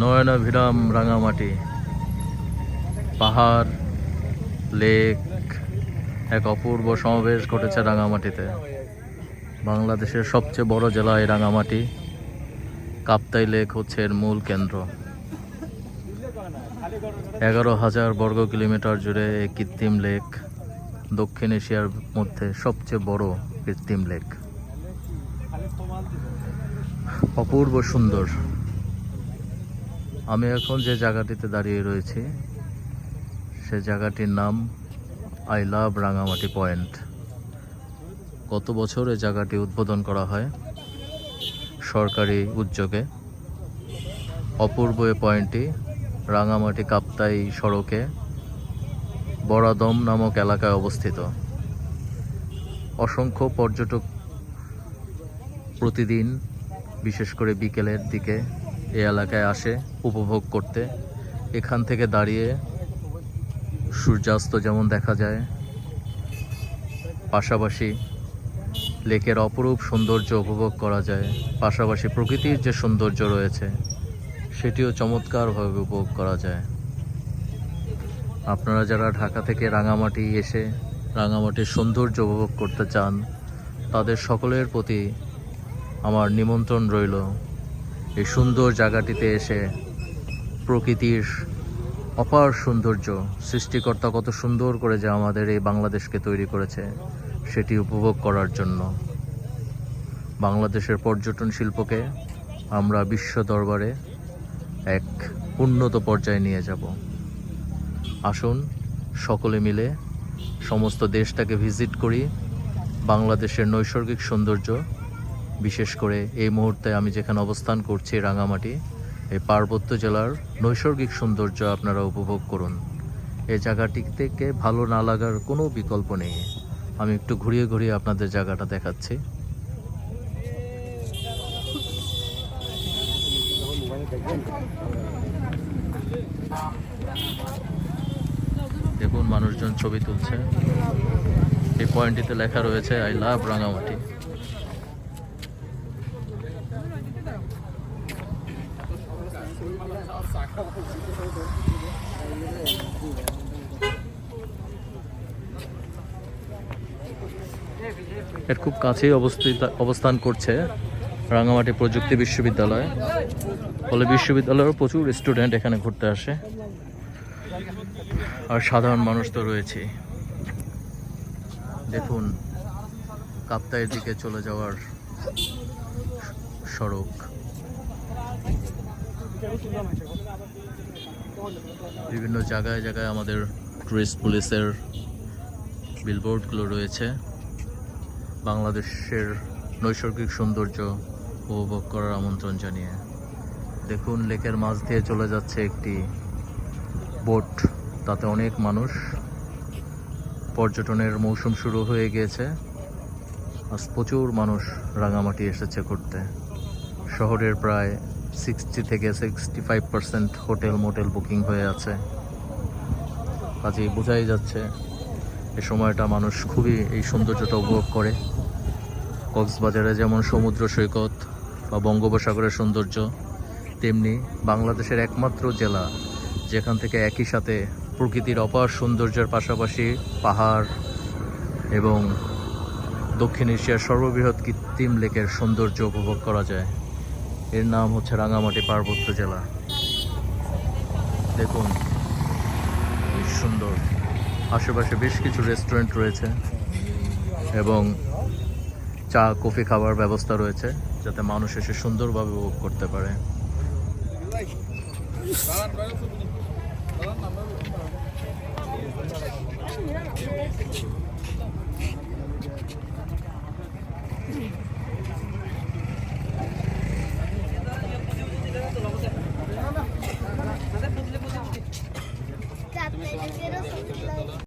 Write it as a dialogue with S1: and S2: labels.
S1: নয়নাভিরাম রাঙামাটি। পাহাড়, লেক, এক অপূর্ব সমাবেশ ঘটেছে রাঙামাটিতে। বাংলাদেশের সবচেয়ে বড় জেলা এই রাঙামাটি। কাপ্তাই লেক হচ্ছে এর মূল কেন্দ্র। এগারো হাজার বর্গ কিলোমিটার জুড়ে এই কৃত্রিম লেক। দক্ষিণ এশিয়ার মধ্যে সবচেয়ে বড় কৃত্রিম লেক। অপূর্ব সুন্দর। আমি এখন যে জায়গাটিতে দাঁড়িয়ে রয়েছি, সে জায়গাটির নাম আই লাভ রাঙামাটি পয়েন্ট। গত বছর এই জায়গাটি উদ্বোধন করা হয় সরকারি উদ্যোগে। অপূর্ব এ পয়েন্টটি রাঙামাটি কাপ্তাই সড়কে বরাদম নামক এলাকায় অবস্থিত। অসংখ্য পর্যটক প্রতিদিন, বিশেষ করে বিকেলের দিকে এই এলাকায় আসে, উপভোগ করতে। এখান থেকে দাঁড়িয়ে সূর্যাস্ত যেমন দেখা যায়, পাশাপাশি লেকের অপরূপ সৌন্দর্য উপভোগ করা যায়, পাশাপাশি প্রকৃতির যে সৌন্দর্য রয়েছে, সেটিও চমৎকারভাবে উপভোগ করা যায়। আপনারা যারা ঢাকা থেকে রাঙামাটি এসে রাঙামাটির সৌন্দর্য উপভোগ করতে চান, তাদের সকলের প্রতি আমার নিমন্ত্রণ রইল। এই সুন্দর জায়গাটিতে এসে প্রকৃতির অপার সৌন্দর্য সৃষ্টিকর্তা কত সুন্দর করে যে আমাদের এই বাংলাদেশকে তৈরি করেছে, সেটি উপভোগ করার জন্য। বাংলাদেশের পর্যটন শিল্পকে আমরা বিশ্ব দরবারে এক উন্নত পর্যায়ে নিয়ে যাব। আসুন, সকলে মিলে সমস্ত দেশটাকে ভিজিট করি, বাংলাদেশের নৈসর্গিক সৌন্দর্য বিশেষ করে এই মুহূর্তে আমি যেখানে অবস্থান করছি রাঙামাটি, এই পার্বত্য জেলার নৈসর্গিক সৌন্দর্য আপনারা উপভোগ করুন। এই জায়গাটি থেকে ভালো না লাগার কোনো বিকল্প নেই। আমি একটু ঘুরিয়ে ঘুরিয়ে আপনাদের জায়গাটা দেখাচ্ছি। দেখুন, মানুষজন ছবি তুলছে। এই পয়েন্টটিতে লেখা রয়েছে আই লাভ রাঙামাটি। এর খুব কাছেই অবস্থিত, অবস্থান করছে রাঙামাটি প্রযুক্তি বিশ্ববিদ্যালয়। ফলে বিশ্ববিদ্যালয়েরও প্রচুর স্টুডেন্ট এখানে ঘুরতে আসে। আর সাধারণ মানুষ তো রয়েছে। দেখুন, কাপ্তাইয়ের দিকে চলে যাওয়ার সড়ক। বিভিন্ন জায়গায় জায়গায় আমাদের টুরিস্ট পুলিশের বিলবোর্ডগুলো রয়েছে। বাংলাদেশের নৈসর্গিক সৌন্দর্য উপভোগ করার আমন্ত্রণ জানিয়ে। দেখুন, লেকের মাছ দিয়ে চলে যাচ্ছে একটি বোট। তাতে অনেক মানুষ। পর্যটনের মৌসুম শুরু হয়ে গিয়েছে। আজ প্রচুর মানুষ রাঙামাটি এসেছে ঘুরতে। শহরের প্রায় সিক্সটি থেকে sixty five percent hotel motel booking হয়ে আছে। কাজেই বোঝাই যাচ্ছে, এই সময়টা মানুষ খুবই এই সৌন্দর্যটা উপভোগ করে। কক্সবাজারে যেমন সমুদ্র সৈকত বা বঙ্গোপসাগরের সৌন্দর্য, তেমনি বাংলাদেশের একমাত্র জেলা, যেখান থেকে একই সাথে প্রকৃতির অপার সৌন্দর্যের পাশাপাশি পাহাড় এবং দক্ষিণ এশিয়ার সর্ববৃহৎ কৃত্রিম লেকের সৌন্দর্য উপভোগ করা যায়। এর নাম হচ্ছে রাঙামাটি পার্বত্য জেলা। দেখুন সুন্দর। আশেপাশে বেশ কিছু রেস্টুরেন্ট রয়েছে এবং চা, কফি খাবার ব্যবস্থা রয়েছে যাতে মানুষ এসে সুন্দরভাবে উপভোগ করতে পারে।